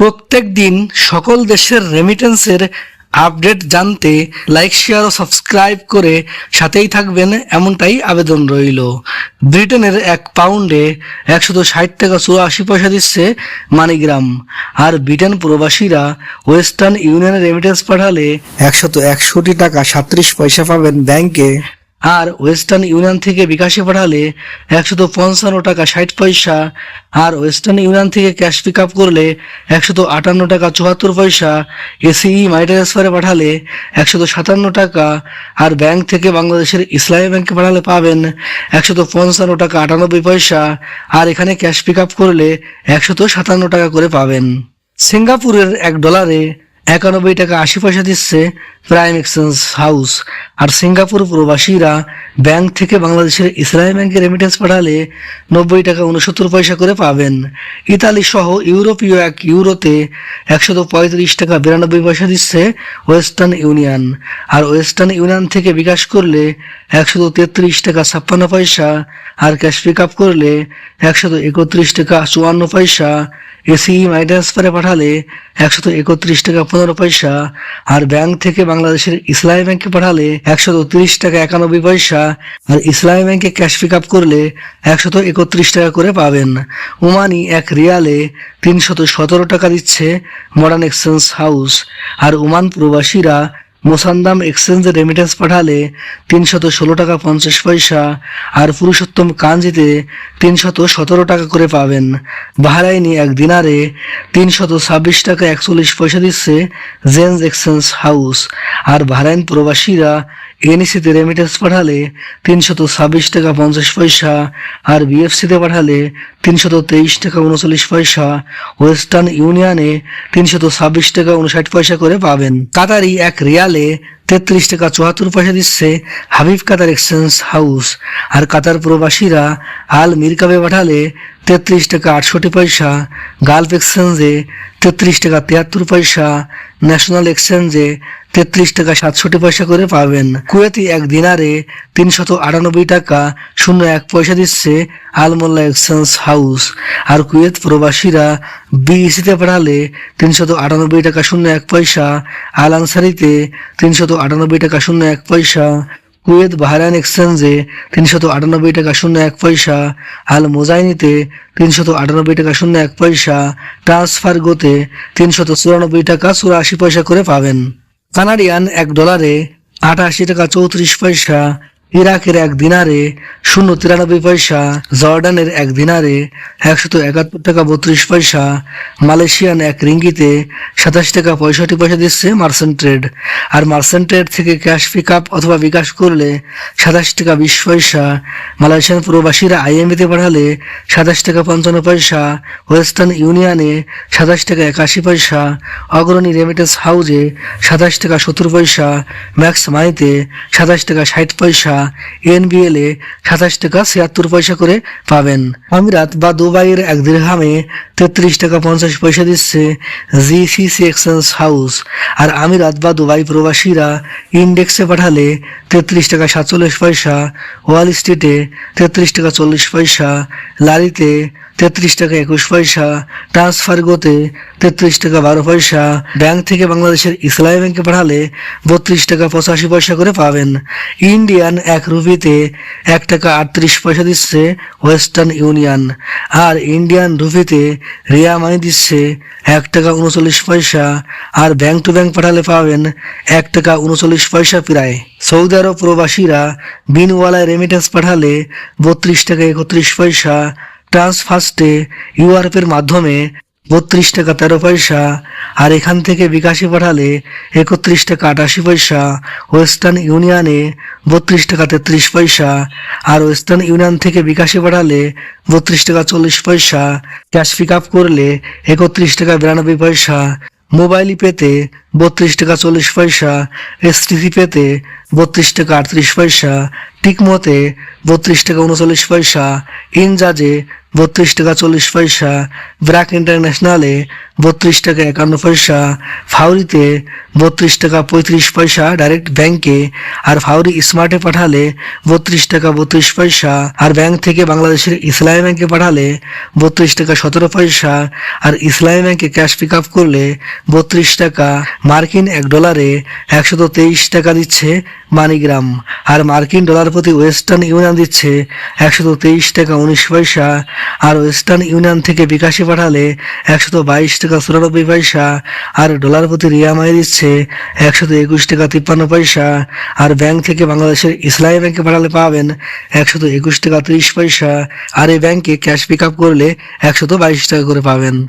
প্রত্যেক দিন সকল দেশের রেমিটেন্সের আপডেট জানতে লাইক শেয়ার ও সাবস্ক্রাইব করে সাথেই থাকবেন, এমনটাই আবেদন রইল। ব্রিটেনের এক পাউন্ডে একশত ষাট টাকা চুরাশি পয়সা দিচ্ছে মানিগ্রাম। আর ব্রিটেন প্রবাসীরা ওয়েস্টার্ন ইউনিয়নে রেমিটেন্স পাঠালে একশত একষট্টি টাকা সাত্রিশ পয়সা পাবেন ব্যাংকে। আর ওয়েস্টার্ন ইউনিয়ন থেকে বিকাশে পাঠালে একশত পঞ্চান্ন টাকা ষাট পয়সা, আর ওয়েস্টার্ন ইউনিয়ন থেকে ক্যাশ পিক আপ করলে একশত আটান্ন টাকা চুয়াত্তর পয়সা, এসিই মাই ট্রান্সফারে পাঠালে একশত সাতান্ন টাকা, আর ব্যাংক থেকে বাংলাদেশের ইসলামী ব্যাংকে পাঠালে পাবেন একশত পঞ্চান্ন টাকা আটানব্বই পয়সা, আর এখানে ক্যাশ পিক আপ করলে একশত সাতান্ন টাকা করে পাবেন। সিঙ্গাপুরের এক ডলারে একানব্বই টাকা আশি পয়সা দিচ্ছে প্রাইম এক্সচেঞ্জ হাউস। আর সিঙ্গাপুর প্রবাসীরা ব্যাংক থেকে বাংলাদেশের ইসলামী ব্যাংকে রেমিটেন্স পাঠালে নব্বই টাকা উনসত্তর পয়সা করে পাবেন। ইতালি সহ ইউরোপীয় এক ইউরোতে একশত পঁয়ত্রিশ টাকা বিরানব্বই পয়সা দিচ্ছে ওয়েস্টার্ন ইউনিয়ন। আর ওয়েস্টার্ন ইউনিয়ন থেকে বিকাশ করলে একশত তেত্রিশ টাকা ছাপ্পান্ন পয়সা, আর ক্যাশ পিক আপ করলে একশত একত্রিশ টাকা চুয়ান্ন পয়সা এসি মাই ট্রান্সফারে পাঠালে একশত একত্রিশ টাকা পনেরো পয়সা, আর ব্যাংক থেকে বাংলাদেশের ইসলামী ব্যাংকে পাঠালে একশত তিরিশ টাকা একানব্বই পয়সা, আর ইসলামী ব্যাংকে ক্যাশ পিক আপ করলে একশত একত্রিশ টাকা করে পাবেন। ওমানি এক রিয়ালে তিনশত সতেরো টাকা দিচ্ছে মডার্ন এক্সচেঞ্জ হাউস আর ওমান প্রবাসীরা মোসান্দাম এক্সচেঞ্জে রেমিটেন্স পাঠালে তিনশত ষোলো টাকা পঞ্চাশ পয়সা আর পুরুষোত্তম কাঞ্জিতে তিনশত সতেরো টাকা করে পাবেন। বাহারাইনি এক দিনারে তিনশত ছাব্বিশ টাকা একচল্লিশ পয়সা দিচ্ছে জেন্স এক্সচেঞ্জ হাউস আর বাহরাইন প্রবাসীরা এনইসিতে রেমিটেন্স পাঠালে তিনশত ছাব্বিশ টাকা পঞ্চাশ পয়সা আর বিএফসিতে পাঠালে তিনশত তেইশ টাকা উনচল্লিশ পয়সা। ওয়েস্টার্ন ইউনিয়নে তিনশত ছাব্বিশ টাকা উনষাট পয়সা করে পাবেন। কাতারি এক রিয়ালে তেত্রিশ টাকা চুয়াত্তর পয়সা দিচ্ছে হাবিব কাতার এক্সচেঞ্জ হাউস আর কাতার প্রবাসীরা আল মিরকাবে পাঠালে তেত্রিশ টাকা আটষট্টি পয়সা গালফ এক্সচেঞ্জে তেত্রিশ টাকা তিয়াত্তর পয়সা ন্যাশনাল এক্সচেঞ্জে তেত্রিশ টাকা সাতষট্টি পয়সা করে পাবেন। কুয়েতি এক দিনারে তিনশত আটানব্বই টাকা শূন্য এক পয়সা দিচ্ছে আলমোল্লা এক্সচেঞ্জ হাউস। আর কুয়েত প্রবাসীরা বিইসিতে পাঠালে তিনশত আটানব্বই টাকা শূন্য এক পয়সা আল আনসারিতে তিনশত আটানব্বই টাকা শূন্য এক পয়সা, কুয়েত বাহরাইন এক্সচেঞ্জে তিনশত আটানব্বই টাকা শূন্য এক পয়সা, আল মোজাইনিতে তিনশত আটানব্বই টাকা শূন্য এক পয়সা ট্রান্সফার গোতে তিনশত চুরানব্বই টাকা চুরাশি পয়সা করে পাবেন। কানাডিয়ান এক ডলারে আটাশি টাকা চৌত্রিশ পয়সা ইরাকের এক দিনারে শূন্য তিরানব্বই পয়সা, জর্ডানের এক দিনারে একশত একাত্তর টাকা বত্রিশ পয়সা, মালয়েশিয়ান এক রিঙ্গিতে সাতাশ টাকা পঁয়ষট্টি পয়সা দিচ্ছে মার্সেন্ট ট্রেড। আর মার্সেন্ট ট্রেড থেকে ক্যাশ পিক আপ অথবা বিকাশ করলে সাতাশ টাকা বিশ পয়সা, মালয়েশিয়ান প্রবাসীরা আইএমবিতে পাঠালে সাতাশ টাকা পঞ্চান্ন পয়সা, ওয়েস্টার্ন ইউনিয়নে সাতাশ টাকা একাশি পয়সা, অগ্রণী রেমিটেন্স হাউজে সাতাশ টাকা সত্তর পয়সা, ম্যাক্স মাইতে সাতাশ টাকা ষাট পয়সা এনবিএল এ সাতাশ টাকা ছিয়াত্তর পয়সা করে পাবেন। আমিরাত বা দুবাইয়ের এক দীর্ঘামে তেত্রিশ টাকা পঞ্চাশ পয়সা দিচ্ছে জিসিসি এক্সচেঞ্জ হাউস। আর আমিরাত বা দুবাই প্রবাসীরা ইন্ডেক্সে পাঠালে তেত্রিশ টাকা সাতচল্লিশ পয়সা, ওয়াল স্ট্রিটে তেত্রিশ টাকা চল্লিশ পয়সা, লারিতে তেত্রিশ টাকা একুশ পয়সা ট্রান্সফার গোতে তেত্রিশ টাকা বারো পয়সা। ব্যাংক থেকে বাংলাদেশের ইসলামী ব্যাংকে পাঠালে বত্রিশ টাকা পঁচাশি পয়সা করে পাবেন। ইন্ডিয়ান এক রুপিতে এক টাকা আটত্রিশ পয়সা দিচ্ছে ওয়েস্টার্ন ইউনিয়ন আর ইন্ডিয়ান রুপিতে রিয়া মানি দিচ্ছে এক টাকা উনচল্লিশ পয়সা। আর ব্যাংক টু ব্যাংক পাঠালে পাবেন এক টাকা উনচল্লিশ পয়সা প্রায়। সৌদি আরব প্রবাসীরা বিনওয়ালায় রেমিটেন্স পাঠালে বত্রিশ টাকা একত্রিশ পয়সা। ট্রান্সফার্স্টে ইউআরপের মাধ্যমে বত্রিশ টাকা তেরো পয়সা, আর এখান থেকে বিকাশে পাঠালে একত্রিশ টাকা আটাশি পয়সা ওয়েস্টার্ন ইউনিয়নে বত্রিশ টাকা তেত্রিশ পয়সা, আর ওয়েস্টার্ন ইউনিয়ন থেকে বিকাশে পাঠালে বত্রিশ টাকা চল্লিশ পয়সা, ক্যাশ পিক আপ করলে একত্রিশ টাকা বিরানব্বই পয়সা, মোবাইল পেতে বত্রিশ টাকা চল্লিশ পয়সা এসটিসি পেতে বত্রিশ টাকা আটত্রিশ পয়সা, টিকমতে বত্রিশ টাকা উনচল্লিশ পয়সা ইনজাজে বত্রিশ টাকা চল্লিশ পয়সা ব্র্যাক ইন্টারন্যাশনালে বত্রিশ টাকা একান্ন পয়সা, ফাউরিতে বত্রিশ টাকা পঁয়ত্রিশ পয়সা ডাইরেক্ট ব্যাংকে আর ফাউরি স্মার্টে পাঠালে বত্রিশ টাকা বত্রিশ পয়সা, আর ব্যাংক থেকে বাংলাদেশের ইসলামী ব্যাংকে পাঠালে বত্রিশ টাকা সতেরো পয়সা, আর ইসলামী ব্যাংকে ক্যাশ পিক আপ করলে বত্রিশ টাকা, মার্কিন এক ডলারে একশত তেইশ টাকা দিচ্ছে মানিগ্রাম, আর মার্কিন ডলার প্রতি ওয়েস্টার্ন ইউনিয়ন দিচ্ছে একশত তেইশ টাকা উনিশ পয়সা, আর ওয়েস্টার্ন ইউনিয়ন থেকে বিকাশে পাঠালে একশত বাইশ টাকা চুরানব্বই পয়সা, আর ডলার প্রতি রিয়া মাই দিচ্ছে একশত একুশ টাকা, তিপ্পান্ন পয়সা। আর ব্যাংক থেকে বাংলাদেশের ইসলামী ব্যাংকে পাঠালে পাবেন একশত একুশ টাকা, ত্রিশ পয়সা। আর এই ব্যাংকে ক্যাশ পিক আপ করলে একশত বাইশ টাকা করে পাবেন।